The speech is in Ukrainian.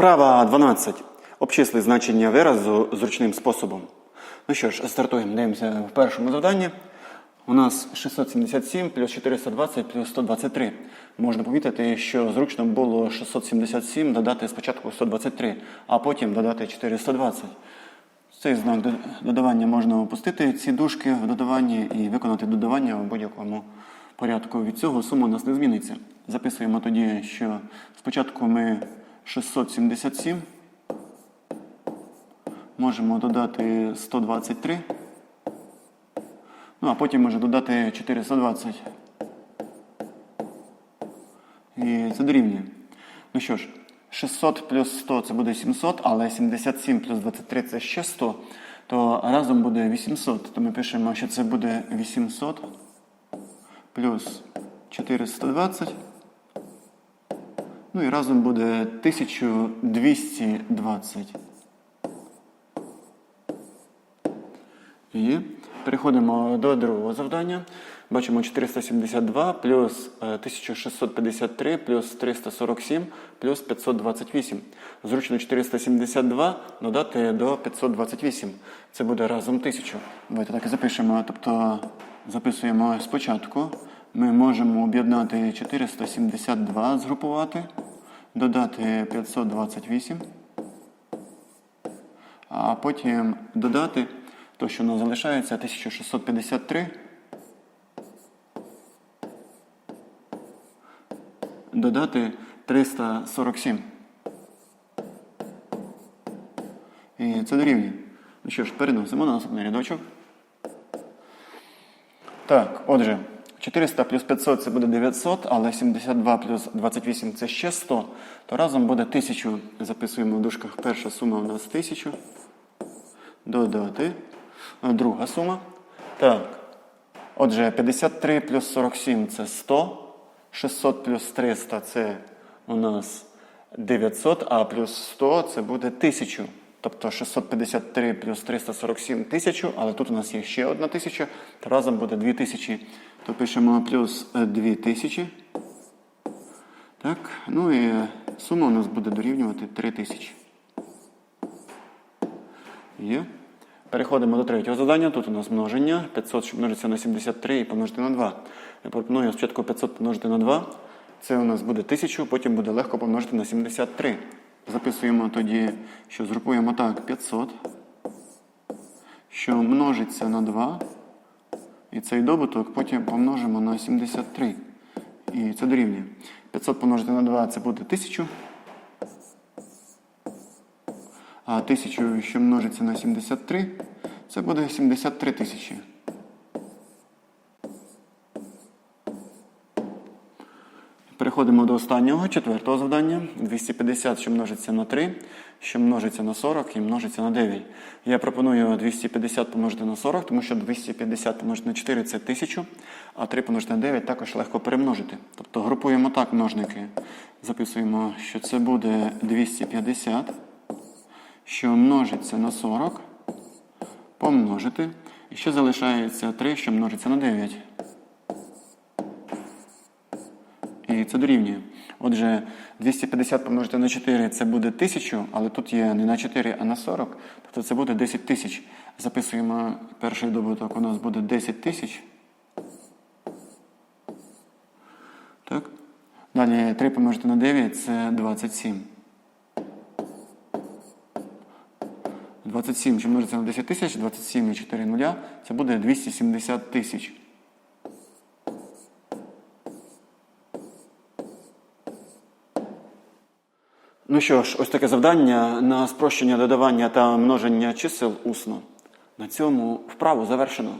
Вправа 12. Обчисли значення виразу зручним способом. Ну що ж, стартуємо. Дивимося в першому завданні. У нас 677 плюс 420 плюс 123. Можна помітити, що зручно було 677 додати спочатку 123, а потім додати 420. Цей знак додавання можна опустити ці дужки в додаванні і виконати додавання в будь-якому порядку. Від цього сума у нас не зміниться. Записуємо тоді, що спочатку ми 677 можемо додати 123, ну а потім може додати 420. І це дорівнює. Ну що ж, 600 плюс 100 це буде 700, але 77 плюс 23 це ще 100, то разом буде 800. То ми пишемо, що це буде 800 плюс 420. Ну і разом буде 1220. І переходимо до другого завдання. Бачимо 472 плюс е, 1653 плюс 347 плюс 528. Зручно 472 додати до 528. Це буде разом 1000. Давайте так і запишемо. Тобто записуємо спочатку. Ми можемо об'єднати 472, згрупувати, додати 528 а потім додати то, що у нас залишається 1653. Додати 347. І це дорівнює. Ну що ж, переносимо на наступний рядочок. Так, отже, 400 плюс 500 це буде 900, але 72 плюс 28 це ще 100, то разом буде 1000. Записуємо в дужках. Перша сума у нас 1000. Додати. Друга сума. Так. Отже, 53 плюс 47 це 100. 600 плюс 300 це у нас 900, а плюс 100 це буде 1000. Тобто 653 плюс 347 1000, але тут у нас є ще одна тисяча, то разом буде 2000. То пишемо плюс е, 2000. Так, ну і сума у нас буде дорівнювати 3000. Є. Переходимо до третього завдання. Тут у нас множення. 500, що множиться на 73 і помножити на 2. Я пропоную спочатку 500 помножити на 2. Це у нас буде 1000, потім буде легко помножити на 73. Записуємо тоді, що згрупуємо так 500, що множиться на 2. І цей добуток потім помножимо на 73. І це дорівнює. 500 помножити на 2 це буде 1000. А 1000, що множиться на 73, це буде 73 тисячі. Переходимо до останнього, четвертого завдання. 250, що множиться на 3, що множиться на 40 і множиться на 9. Я пропоную 250 помножити на 40, тому що 250 помножити на 4 це 1000, а 3 помножити на 9 також легко перемножити. Тобто групуємо так множники. Записуємо, що це буде 250 що множиться на 40, помножити. І ще залишається 3, що множиться на 9. І це дорівнює. Отже, 250 помножити на 4 це буде 1000, але тут є не на 4, а на 40. Тобто це буде 10 тисяч. Записуємо перший добуток, у нас буде 10 тисяч. Так. Далі 3 помножити на 9 це 27. 27, що множиться на 10 тисяч, 27 і 4 нуля, це буде 270 тисяч. Ну що ж, ось таке завдання на спрощення додавання та множення чисел усно. На цьому вправу завершено.